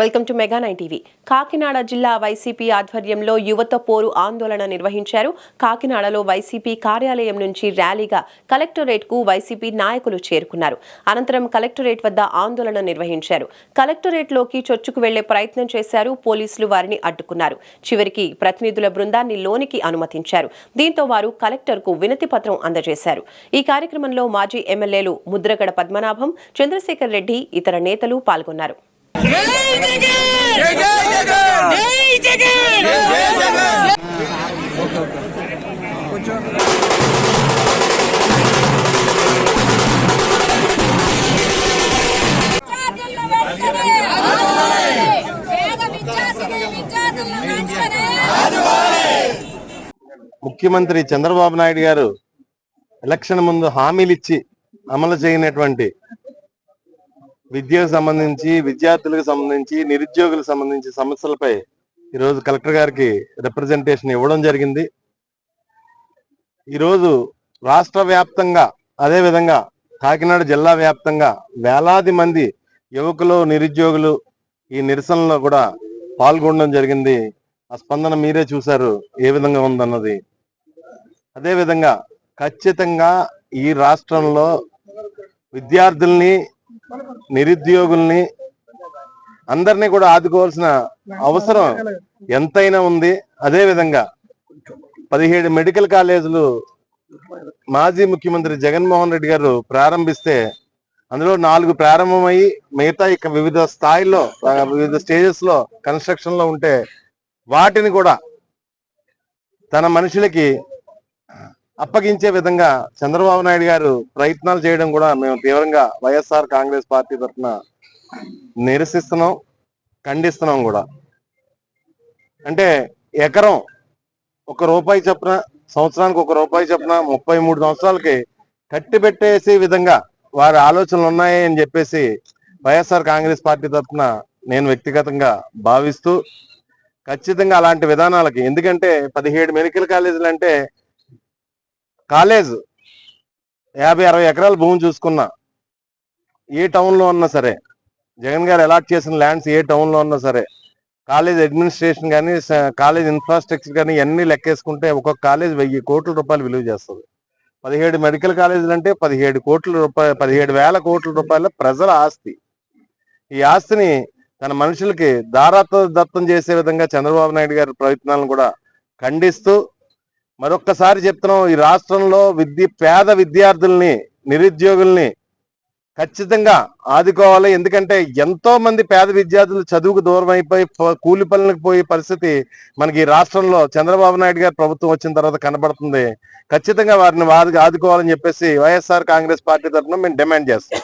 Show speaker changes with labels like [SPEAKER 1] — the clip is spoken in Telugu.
[SPEAKER 1] Welcome to Mega nine TV. Kakinada జిల్లా వైసీపీ ఆధ్వర్యంలో యువత పోరు ఆందోళన నిర్వహించారు. కాకినాడలో వైసీపీ కార్యాలయం నుంచి ర్యాలీగా కలెక్టరేట్కు వైసీపీ నాయకులు చేరుకున్నారు. అనంతరం కలెక్టరేట్ వద్ద ఆందోళన నిర్వహించారు. కలెక్టరేట్లోకి చొచ్చుకు వెళ్ళే ప్రయత్నం చేశారు. పోలీసులు వారిని అడ్డుకున్నారు. చివరికి ప్రతినిధుల బృందాన్ని లోనికి అనుమతించారు. దీంతో వారు కలెక్టర్కు వినతి పత్రం అందజేశారు. ఈ కార్యక్రమంలో మాజీ ఎమ్మెల్యేలు ముద్రగడ పద్మనాభం చంద్రశేఖర్ రెడ్డి ఇతర నేతలు పాల్గొన్నారు
[SPEAKER 2] జై జగన్ జై జగన్
[SPEAKER 3] ముఖ్యమంత్రి చంద్రబాబు నాయుడు గారు ఎలక్షన్ ముందు హామీలు ఇచ్చి అమలు చేయనటువంటి విద్యకు సంబంధించి విద్యార్థులకు సంబంధించి నిరుద్యోగులకు సంబంధించి సమస్యలపై ఈరోజు కలెక్టర్ గారికి రిప్రజెంటేషన్ ఇవ్వడం జరిగింది. ఈరోజు రాష్ట్ర వ్యాప్తంగా అదేవిధంగా కాకినాడ జిల్లా వ్యాప్తంగా వేలాది మంది యువకులు నిరుద్యోగులు ఈ నిరసనలో కూడా పాల్గొనడం జరిగింది. ఆ స్పందన మీరే చూశారు ఏ విధంగా ఉందన్నది. అదేవిధంగా ఖచ్చితంగా ఈ రాష్ట్రంలో విద్యార్థుల్ని నిరుద్యోగుల్ని అందరినీ కూడా ఆదుకోవాల్సిన అవసరం ఎంతైనా ఉంది. అదే విధంగా పదిహేడు మెడికల్ కాలేజీలు మాజీ ముఖ్యమంత్రి జగన్మోహన్ రెడ్డి గారు ప్రారంభిస్తే అందులో నాలుగు ప్రారంభమయ్యి మిగతా ఇక వివిధ స్థాయిలో వివిధ స్టేజెస్లో కన్స్ట్రక్షన్లో ఉంటే వాటిని కూడా తన మనుషులకి అప్పగించే విధంగా చంద్రబాబు నాయుడు గారు ప్రయత్నాలు చేయడం కూడా మేము తీవ్రంగా వైఎస్ఆర్ కాంగ్రెస్ పార్టీ తరఫున నిరసిస్తున్నాం ఖండిస్తున్నాం కూడా. అంటే ఎకరం ఒక రూపాయి చొప్పున సంవత్సరానికి ఒక రూపాయి చొప్పున ముప్పై మూడు సంవత్సరాలకి కట్టి పెట్టేసే విధంగా వారి ఆలోచనలు ఉన్నాయి అని చెప్పేసి వైఎస్ఆర్ కాంగ్రెస్ పార్టీ తరఫున నేను వ్యక్తిగతంగా భావిస్తూ ఖచ్చితంగా అలాంటి విధానాలకి ఎందుకంటే పదిహేడు మెడికల్ కాలేజీలు అంటే కాలేజ్ యాభై అరవై ఎకరాల భూమి చూసుకున్నా ఏ టౌన్లో ఉన్నా సరే జగన్ గారు అలాట్ చేసిన ల్యాండ్స్ ఏ టౌన్లో ఉన్నా సరే కాలేజ్ అడ్మినిస్ట్రేషన్ కానీ కాలేజ్ ఇన్ఫ్రాస్ట్రక్చర్ కానీ అన్ని లెక్కేసుకుంటే ఒక్కొక్క కాలేజ్ వెయ్యి కోట్ల రూపాయలు విలువ చేస్తుంది. పదిహేడు మెడికల్ కాలేజీలు అంటే పదిహేడు కోట్ల రూపాయలు పదిహేడు వేల కోట్ల రూపాయల ప్రజల ఆస్తి. ఈ ఆస్తిని తన మనుషులకి దారాతో దత్తం చేసే విధంగా చంద్రబాబు నాయుడు గారి ప్రయత్నాలను కూడా ఖండిస్తూ మరొక్కసారి చెప్తున్నాం ఈ రాష్ట్రంలో విద్య పేద విద్యార్థుల్ని నిరుద్యోగుల్ని ఖచ్చితంగా ఆదుకోవాలి. ఎందుకంటే ఎంతో మంది పేద విద్యార్థులు చదువుకు దూరం అయిపోయి కూలి పనులకు పోయే పరిస్థితి మనకి ఈ రాష్ట్రంలో చంద్రబాబు నాయుడు గారి ప్రభుత్వం వచ్చిన తర్వాత కనబడుతుంది. ఖచ్చితంగా వారిని ఆదుకోవాలని చెప్పేసి వైఎస్ఆర్ కాంగ్రెస్ పార్టీ తరఫున మేము డిమాండ్ చేస్తాం.